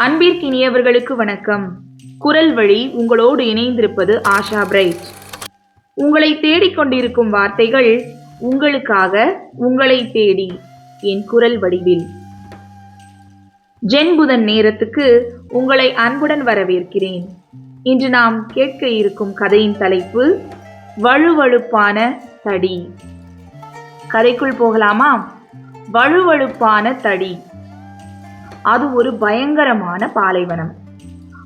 அன்பிற்கினியவர்களுக்கு வணக்கம். குரல் வழி உங்களோடு இணைந்திருப்பது ஆஷா பிரைட். உங்களை தேடிக்கொண்டிருக்கும் வார்த்தைகள் உங்களுக்காக உங்களை தேடி என் குரல் வடிவில். ஜென்புதன் நேரத்துக்கு உங்களை அன்புடன் வரவேற்கிறேன். இன்று நாம் கேட்க இருக்கும் கதையின் தலைப்பு வழுவழுப்பான தடி. கதைக்குள் போகலாமா? வழுவழுப்பான தடி. அது ஒரு பயங்கரமான பாலைவனம்.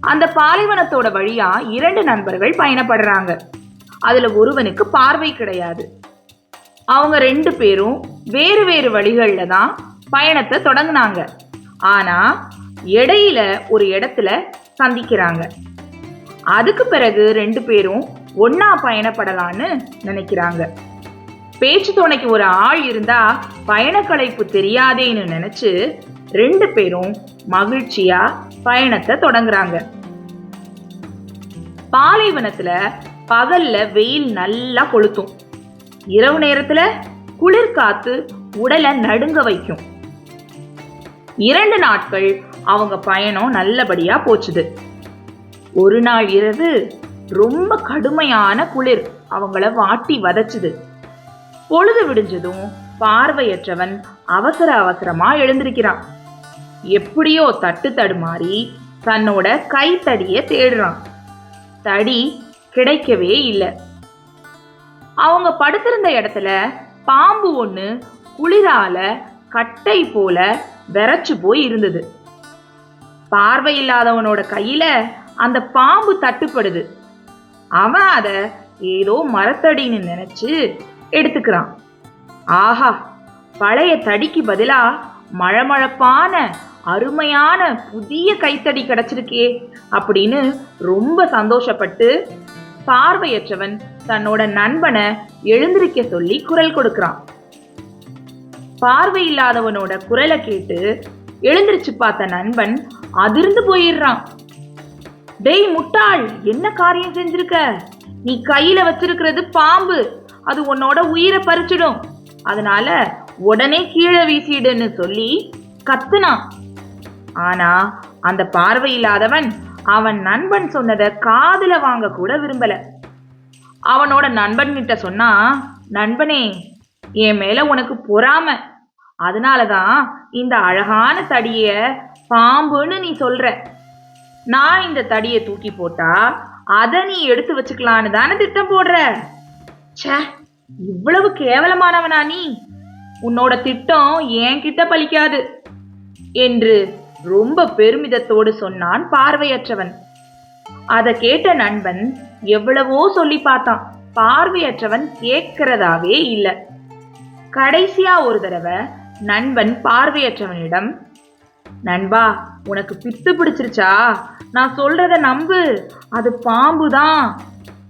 அந்த பாலைவனத்தோட வழியா இரண்டு நண்பர்கள் பயணப்படுறாங்க. அதுல ஒருவனுக்கு பார்வை கிடையாது. அவங்க ரெண்டு பேரும் வேறு வேறு வழிகள்ல தான் பயணத்தை தொடங்கினாங்க. ஆனா இடையில ஒரு இடத்துல சந்திக்கிறாங்க. அதுக்கு பிறகு ரெண்டு பேரும் ஒன்னா பயணப்படலான்னு நினைக்கிறாங்க. பேச்சு துணைக்கு ஒரு ஆள் இருந்தா பயணக்கலைப்பு தெரியாதேன்னு நினைச்சு ரெண்டு பேரும் மகிழ்ச்சியா பயணத்தை தொடங்குறாங்க. பாலைவனத்துல பகல்ல வெயில் நல்லா கொளுத்தும். இரவு நேரத்துல குளிர் காத்து உடலை நடுங்க வைக்கும். இரண்டு நாட்கள் அவங்க பயணம் நல்லபடியா போச்சுது. ஒரு நாள் இரவு ரொம்ப கடுமையான குளிர் அவங்கள வாட்டி வதச்சுது. பொழுது விடிஞ்சதும் பார்வையற்றவன் அவசர அவசரமா எழுந்திருக்கிறான். எப்படியோ தட்டு தடுமாறி தன்னோட கைத்தடியை தேடுறான். தடி கிடைக்கவே இல்லை. அவங்க படுத்திருந்த இடத்துல பாம்பு ஒன்று குளிரால கட்டை போல விரைச்சு போய் இருந்தது. பார்வை இல்லாதவனோட கையில அந்த பாம்பு தட்டுப்படுது. அவன் அதை ஏதோ மரத்தடின்னு நினைச்சு எடுத்துக்கிறான். ஆஹா பழைய தடிக்கு பதிலா மழமழப்பான அருமையான புதிய கைத்தடி கிடைச்சிருக்கே அப்படின்னு ரொம்ப சந்தோஷப்பட்டு பார்வையற்றவன் தன்னோட நண்பனை எழுந்திருக்க சொல்லி குரல் கொடுக்கிறான். பார்வை இல்லாதவனோட குரலை கேட்டு எழுந்திருச்சு பார்த்த நண்பன் அதிர்ந்து போயிடுறான். டெய் முட்டாள் என்ன காரியம் செஞ்சிருக்க? நீ கையில வச்சிருக்கிறது பாம்பு. அது உன்னோட உயிரை பறிச்சிடும். அதனால உடனே கீழே வீசிடுன்னு சொல்லி கத்துனான். ஆனா அந்த பார்வை இல்லாதவன் அவன் நண்பன் சொன்னதை காதுல வாங்க கூட விரும்பல. அவனோட நண்பன் கிட்ட சொன்னா நண்பனே என் மேல உனக்கு பொறாம. அதனாலதான் இந்த அழகான தடிய பாம்புன்னு நீ சொல்ற. நான் இந்த தடியை தூக்கி போட்டா அதை நீ எடுத்து வச்சுக்கலான்னு தானே திட்டம் போடுற? ச்சே இவ்வளவு கேவலமானவனா நீ? உன்னோட திட்டம் என்கிட்ட பலிக்காது என்று ரொம்ப பெருமிதத்தோடு சொன்னான் பார்வையற்றவன். அதை கேட்ட நண்பன் எவ்வளவோ சொல்லி பார்த்தான். பார்வையற்றவன் கேட்கிறதாவே இல்லை. கடைசியா ஒரு தடவை நண்பன் பார்வையற்றவனிடம் நண்பா உனக்கு பித்து பிடிச்சிருச்சா? நான் சொல்றத நம்பு. அது பாம்பு தான்.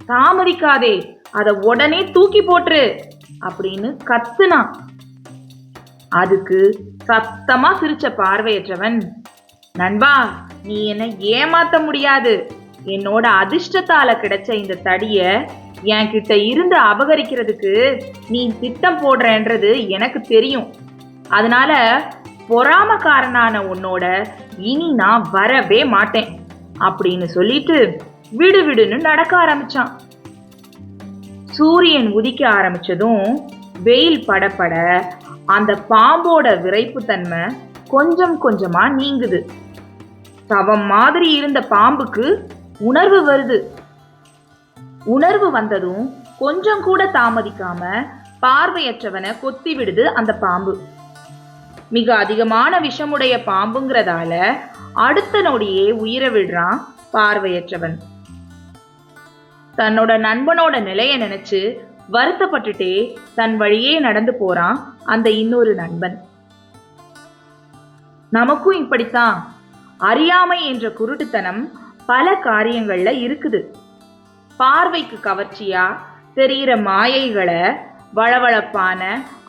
தாமதிக்காதே. அதை உடனே தூக்கி போட்டுரு. அப்படின்னு கத்துனான். அதுக்கு சத்தமா சிரிச்ச பார்வையற்றவன் நண்பா நீ என்னை ஏமாத்த முடியாது. என்னோட அதிர்ஷ்டத்தால கிடைச்ச இந்த தடிய என்கிட்ட இருந்து அபகரிக்கிறதுக்கு நீ திட்டம் போடுறன்றது எனக்கு தெரியும். அதனால பொறாமக்காரனான உன்னோட இனி நான் வரவே மாட்டேன் அப்படின்னு சொல்லிட்டு விடு விடுன்னு நடக்க ஆரம்பிச்சான். சூரியன் உதிக்க ஆரம்பிச்சதும் வெயில் படப்பட அந்த பாம்போட விரைப்புத்தன்மை கொஞ்சம் கொஞ்சமா நீங்குது. சவம் மாதிரி இருந்த பாம்புக்கு உணர்வு வருது. உணர்வு வந்ததும் கொஞ்சம் கூட தாமதிக்காம பார்வையற்றவனை கொத்தி விடுது அந்த பாம்பு. மிக அதிகமான விஷமுடைய பாம்புங்கிறதால அடுத்த நொடியே உயிரை விடுறான் பார்வையற்றவன். தன்னோட நண்பனோட நிலைய நினைச்சு வருத்தப்பட்டுட்டே தன் வழியே நடந்து போறான் அந்த இன்னொரு நண்பன். நமக்கும் இப்படித்தான். அறியாமை என்ற குருட்டுத்தனம் பல காரியங்கள்ல இருக்குது. பார்வைக்கு கவர்ச்சியா தெரிகிற மாயைகளை வளவளப்பான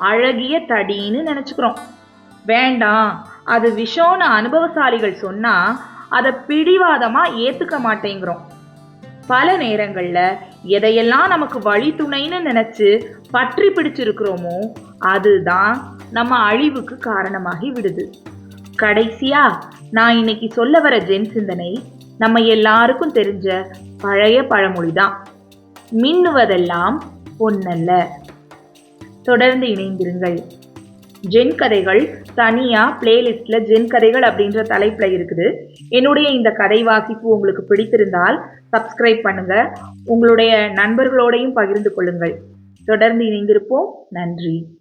அழகிய தடின்னு நினச்சிக்கிறோம். வேண்டாம் அது விஷம்னு அனுபவசாலிகள் சொன்னா அதை பிடிவாதமா ஏத்துக்க மாட்டேங்கிறோம். பல நேரங்கள்ல எதையெல்லாம் நமக்கு வழி துணைன்னு நினைச்சு பற்றி பிடிச்சிருக்கிறோமோ அதுதான் நம்ம அழிவுக்கு காரணமாகி விடுது. கடைசியா நான் இன்னைக்கு சொல்ல வர ஜென் சிந்தனை நம்ம எல்லாருக்கும் தெரிஞ்ச பழைய பழமொழி தான் மின்னுவதெல்லாம் பொன்னல்ல. தொடர்ந்து இணைந்திருங்கள். ஜென் கதைகள் தனியாக பிளேலிஸ்ட்ல ஜென் கதைகள் அப்படின்ற தலைப்பில் இருக்குது. என்னுடைய இந்த கதை வாசிப்பு உங்களுக்கு பிடித்திருந்தால் சப்ஸ்கிரைப் பண்ணுங்க. உங்களுடைய நண்பர்களோடையும் பகிர்ந்து கொள்ளுங்கள். தொடர்ந்து இணைந்திருப்போம். நன்றி.